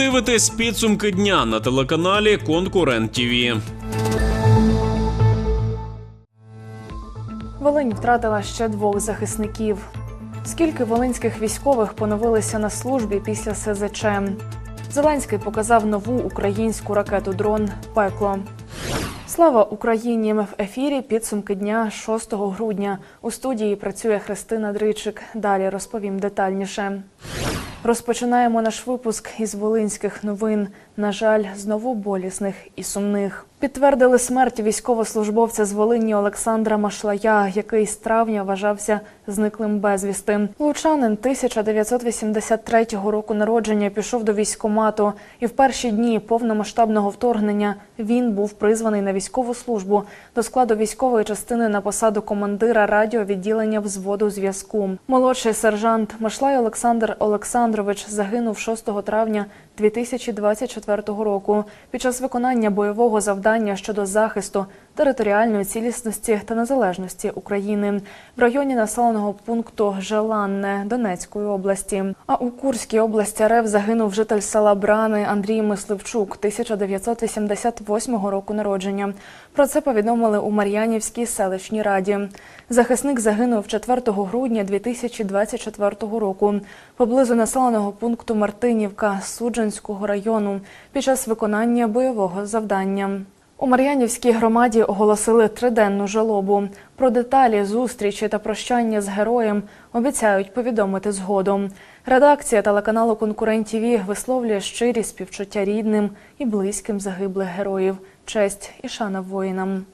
дивитесь підсумки дня на телеканалі Конкурент ТІВІ. Волинь втратила ще двох захисників. Скільки волинських військових поновилися на службі після СЗЧ? Зеленський показав нову українську ракету дрон Пекло. Слава Україні! В ефірі підсумки дня 6 грудня. У студії працює Христина Дричик. Далі розповім детальніше. Розпочинаємо наш випуск із волинських новин. На жаль, знову болісних і сумних. Підтвердили смерть військовослужбовця з Волині Олександра Машлая, який з травня вважався зниклим безвісти. Лучанин 1983 року народження пішов до військкомату, і в перші дні повномасштабного вторгнення він був призваний на військову службу до складу військової частини на посаду командира радіовідділення взводу зв'язку. Молодший сержант Машлай Олександр Олександрович загинув 6 травня 2024 року. Під час виконання бойового завдання щодо захисту територіальної цілісності та незалежності України в районі населеного пункту Желанне Донецької області. А у Курській області РФ загинув житель села Брани Андрій Мисливчук 1988 року народження. Про це повідомили у Мар'янівській селищній раді. Захисник загинув 4 грудня 2024 року поблизу населеного пункту Мартинівка Суджанського району під час виконання бойового завдання. У Мар'янівській громаді оголосили триденну жалобу. Про деталі зустрічі та прощання з героєм обіцяють повідомити згодом. Редакція телеканалу Конкурент ТІВІ висловлює щирі співчуття рідним і близьким загиблих героїв. Честь і шана воїнам.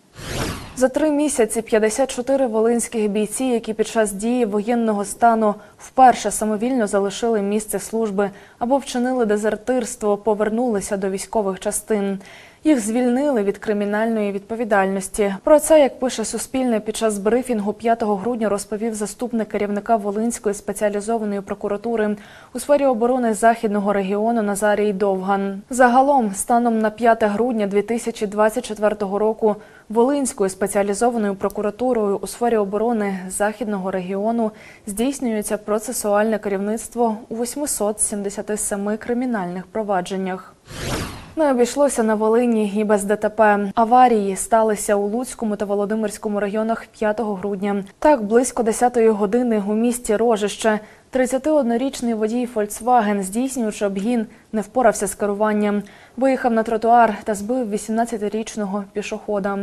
За три місяці 54 волинських бійці, які під час дії воєнного стану вперше самовільно залишили місце служби або вчинили дезертирство, повернулися до військових частин. Їх звільнили від кримінальної відповідальності. Про це, як пише Суспільне, під час брифінгу 5 грудня розповів заступник керівника Волинської спеціалізованої прокуратури у сфері оборони західного регіону Назарій Довган. Загалом, станом на 5 грудня 2024 року, Волинською спеціалізованою прокуратурою у сфері оборони західного регіону здійснюється процесуальне керівництво у 877 кримінальних провадженнях. Не обійшлося на Волині і без ДТП. Аварії сталися у Луцькому та Володимирському районах 5 грудня. Так, близько 10-ї години у місті Рожище 31-річний водій Volkswagen, здійснюючи обгін, не впорався з керуванням. Виїхав на тротуар та збив 18-річного пішохода.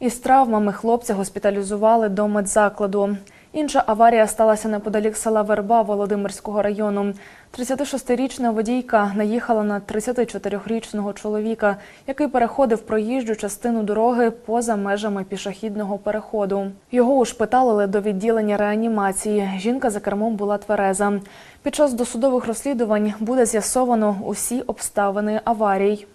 Із травмами хлопця госпіталізували до медзакладу. Інша аварія сталася неподалік села Верба Володимирського району. 36-річна водійка наїхала на 34-річного чоловіка, який переходив проїжджу частину дороги поза межами пішохідного переходу. Його ушпиталили до відділення реанімації. Жінка за кермом була твереза. Під час досудових розслідувань буде з'ясовано усі обставини аварій.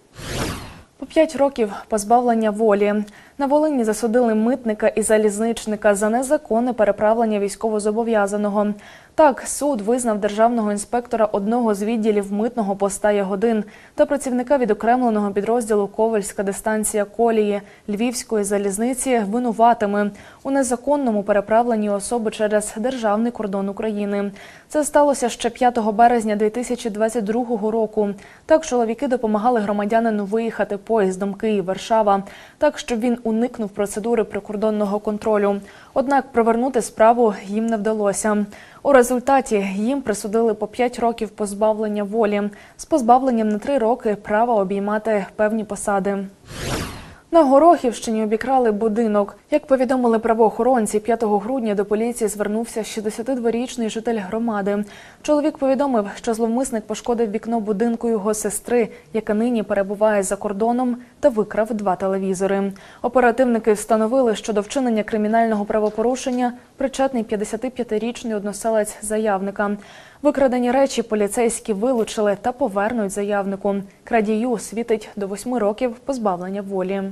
По п'ять років позбавлення волі на Волині засудили митника і залізничника за незаконне переправлення військовозобов'язаного. Так, суд визнав державного інспектора одного з відділів митного поста Ягодин та працівника відокремленого підрозділу Ковальська дистанція колії Львівської залізниці винуватими у незаконному переправленні особи через державний кордон України. Це сталося ще 5 березня 2022 року. Так чоловіки допомагали громадянину виїхати поїздом Київ-Варшава, так щоб він уникнув процедури прикордонного контролю. Однак провернути справу їм не вдалося. У результаті їм присудили по 5 років позбавлення волі з позбавленням на 3 роки права обіймати певні посади. На Горохівщині обікрали будинок. Як повідомили правоохоронці, 5 грудня до поліції звернувся 62-річний житель громади. Чоловік повідомив, що зловмисник пошкодив вікно будинку його сестри, яка нині перебуває за кордоном, та викрав два телевізори. Оперативники встановили, що до вчинення кримінального правопорушення причетний 55-річний односелець заявника. Викрадені речі поліцейські вилучили та повернуть заявнику. Крадію світить до 8 років позбавлення волі.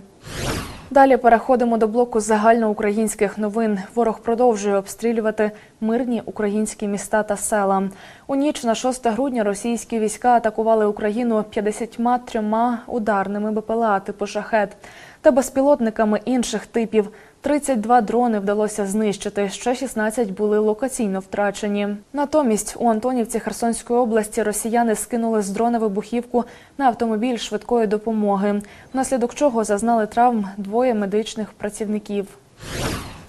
Далі переходимо до блоку загальноукраїнських новин. Ворог продовжує обстрілювати мирні українські міста та села. У ніч на 6 грудня російські війська атакували Україну 53 ударними БПЛА типу шахет та безпілотниками інших типів. 32 дрони вдалося знищити, ще 16 були локаційно втрачені. Натомість у Антонівці Херсонської області росіяни скинули з дрона вибухівку на автомобіль швидкої допомоги, внаслідок чого зазнали травм двоє медичних працівників.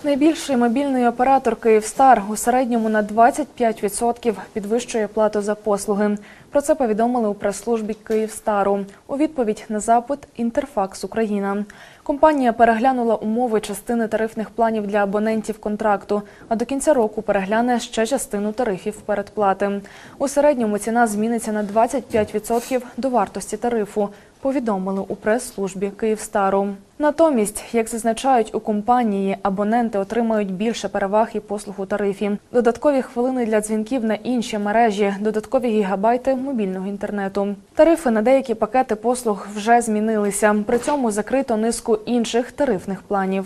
Найбільший мобільний оператор Київстар у середньому на 25% підвищує плату за послуги. Про це повідомили у прес-службі Київстару. У відповідь на запит Інтерфакс Україна. Компанія переглянула умови частини тарифних планів для абонентів контракту, а до кінця року перегляне ще частину тарифів передплати. У середньому ціна зміниться на 25% до вартості тарифу. Повідомили у прес-службі Київстару. Натомість, як зазначають у компанії, абоненти отримають більше переваг і послуг у тарифі, додаткові хвилини для дзвінків на інші мережі, додаткові гігабайти мобільного інтернету. Тарифи на деякі пакети послуг вже змінилися. При цьому закрито низку інших тарифних планів.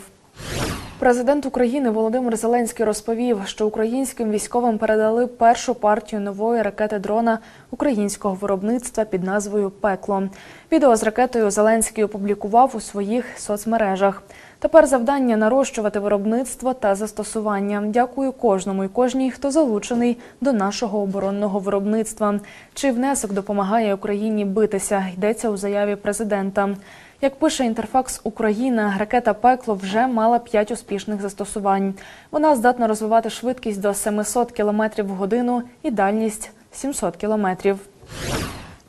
Президент України Володимир Зеленський розповів, що українським військовим передали першу партію нової ракети дрона українського виробництва під назвою Пекло. Відео з ракетою Зеленський опублікував у своїх соцмережах. Тепер завдання нарощувати виробництво та застосування. Дякую кожному і кожній, хто залучений до нашого оборонного виробництва. Чий внесок допомагає Україні битися? Йдеться у заяві президента. Як пише Інтерфакс Україна, ракета Пекло вже мала п'ять успішних застосувань. Вона здатна розвивати швидкість до 700 км в годину і дальність 700 кілометрів.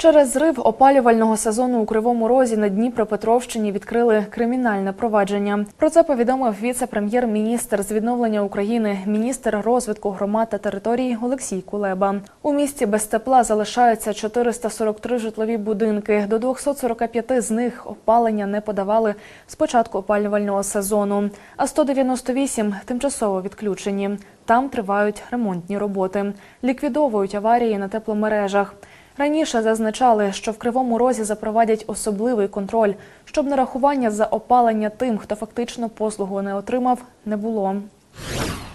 Через зрив опалювального сезону у Кривому Розі на Дніпропетровщині відкрили кримінальне провадження. Про це повідомив віце-прем'єр-міністр з відновлення України, міністр розвитку громад та територій Олексій Кулеба. У місті без тепла залишаються 443 житлові будинки. До 245 з них опалення не подавали з початку опалювального сезону, а 198 тимчасово відключені. Там тривають ремонтні роботи, ліквідовують аварії на тепломережах. Раніше зазначали, що в Кривому Розі запровадять особливий контроль, щоб нарахування за опалення тим, хто фактично послугу не отримав, не було.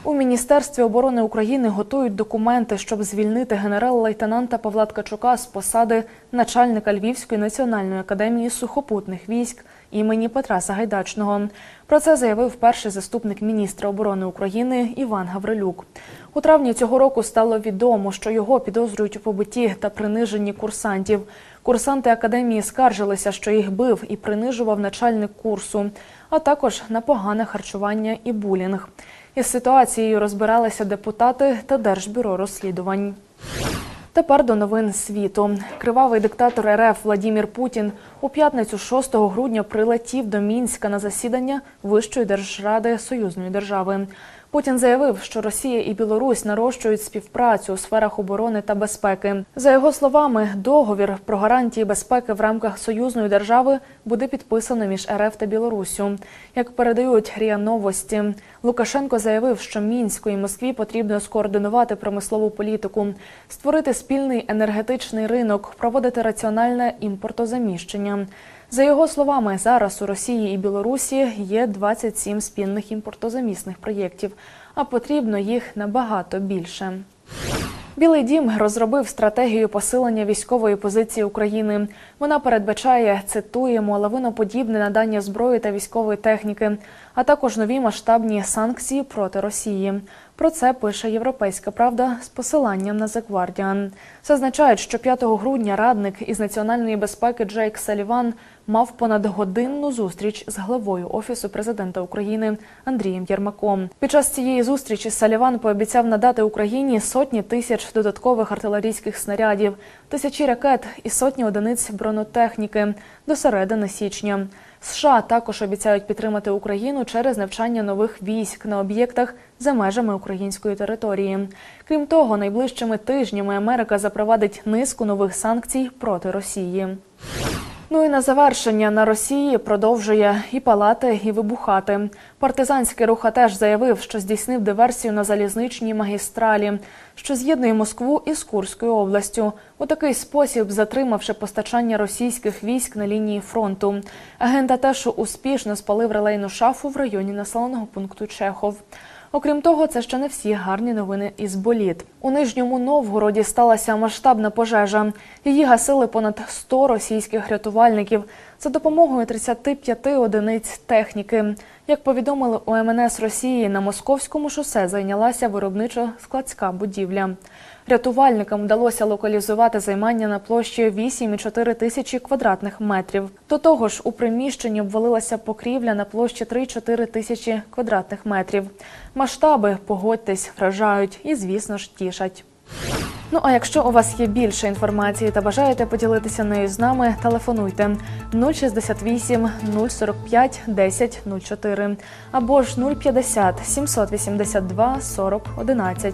У Міністерстві оборони України готують документи, щоб звільнити генерал-лейтенанта Павла Ткачука з посади начальника Львівської національної академії сухопутних військ імені Петра Сагайдачного. Про це заявив перший заступник міністра оборони України Іван Гаврилюк. У травні цього року стало відомо, що його підозрюють у побитті та приниженні курсантів. Курсанти академії скаржилися, що їх бив і принижував начальник курсу, а також на погане харчування і булінг. Із ситуацією розбиралися депутати та Держбюро розслідувань. Тепер до новин світу. Кривавий диктатор РФ Владімір Путін у п'ятницю 6 грудня прилетів до Мінська на засідання Вищої держради союзної держави. Путін заявив, що Росія і Білорусь нарощують співпрацю у сферах оборони та безпеки. За його словами, договір про гарантії безпеки в рамках союзної держави буде підписано між РФ та Білоруссю. Як передають РІА Новості, Лукашенко заявив, що Мінську і Москві потрібно скоординувати промислову політику, створити спільний енергетичний ринок, проводити раціональне імпортозаміщення. За його словами, зараз у Росії і Білорусі є 27 спільних імпортозамісних проєктів, а потрібно їх набагато більше. Білий дім розробив стратегію посилення військової позиції України. Вона передбачає цитуємо лавиноподібне надання зброї та військової техніки, а також нові масштабні санкції проти Росії. Про це пише Європейська Правда з посиланням на The Guardian. Зазначають, що 5 грудня радник із національної безпеки Джейк Саліван мав понадгодинну зустріч з главою офісу президента України Андрієм Єрмаком. Під час цієї зустрічі Саліван пообіцяв надати Україні сотні тисяч додаткових артилерійських снарядів, тисячі ракет і сотні одиниць бронетехніки до середини січня. США також обіцяють підтримати Україну через навчання нових військ на об'єктах за межами української території. Крім того, найближчими тижнями Америка запровадить низку нових санкцій проти Росії. Ну і на завершення на Росії продовжує і палати, і вибухати. Партизанський рух теж заявив, що здійснив диверсію на залізничній магістралі, що з'єднує Москву із Курською областю. У такий спосіб затримавши постачання російських військ на лінії фронту. Агент теж успішно спалив релейну шафу в районі населеного пункту Чехов. Окрім того, це ще не всі гарні новини із боліт. У нижньому Новгороді сталася масштабна пожежа. Її гасили понад 100 російських рятувальників. За допомогою 35 одиниць техніки. Як повідомили у МНС Росії, на московському шосе зайнялася виробничо-складська будівля. Рятувальникам вдалося локалізувати займання на площі 8,4 тисячі квадратних метрів. До того ж, у приміщенні обвалилася покрівля на площі 3-4 тисячі квадратних метрів. Масштаби, погодьтесь, вражають і, звісно ж, тішать. Ну а якщо у вас є більше інформації та бажаєте поділитися нею з нами, телефонуйте 068 045 10 04 або ж 050 782 40 11.